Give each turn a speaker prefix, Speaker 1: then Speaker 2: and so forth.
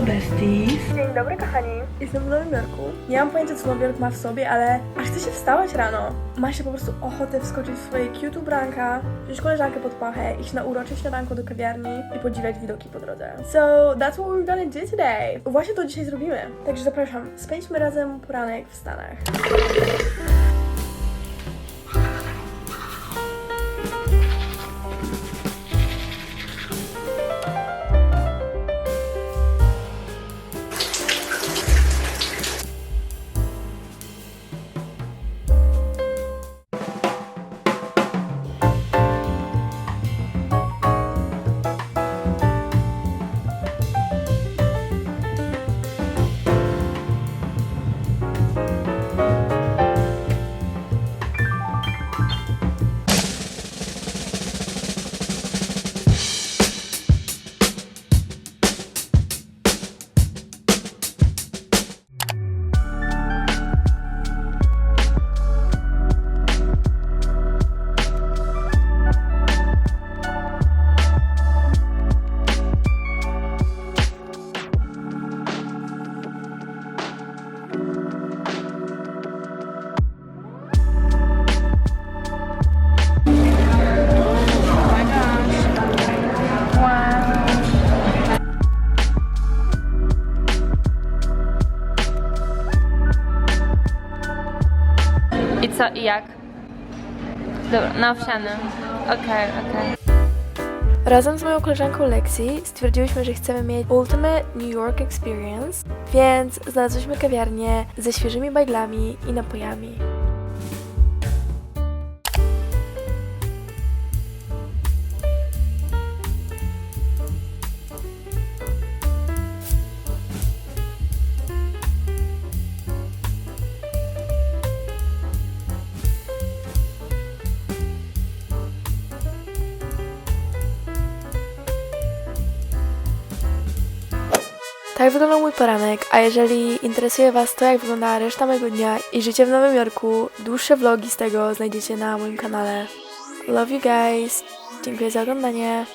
Speaker 1: please.
Speaker 2: Dzień dobry kochani. Jestem w Nowym Jorku. Nie mam pojęcia co Nowy Jork ma w sobie, ale aż chce się wstawać rano. Ma się po prostu ochotę wskoczyć w swoje cute ubranka, wziąć koleżankę pod pachę, iść na urocze śniadanko do kawiarni i podziwiać widoki po drodze. So that's what we're gonna do today. Właśnie to dzisiaj zrobimy. Także zapraszam, spędźmy razem poranek w Stanach.
Speaker 3: Co, i jak? Dobra, na owsianym. Okej, okej.
Speaker 2: Razem z moją koleżanką Lexi stwierdziłyśmy, że chcemy mieć Ultimate New York Experience, więc znalazłyśmy kawiarnię ze świeżymi baglami i napojami. Tak wyglądał mój poranek, a jeżeli interesuje Was to, jak wygląda reszta mojego dnia i życie w Nowym Jorku, dłuższe vlogi z tego znajdziecie na moim kanale. Love you guys! Dziękuję za oglądanie!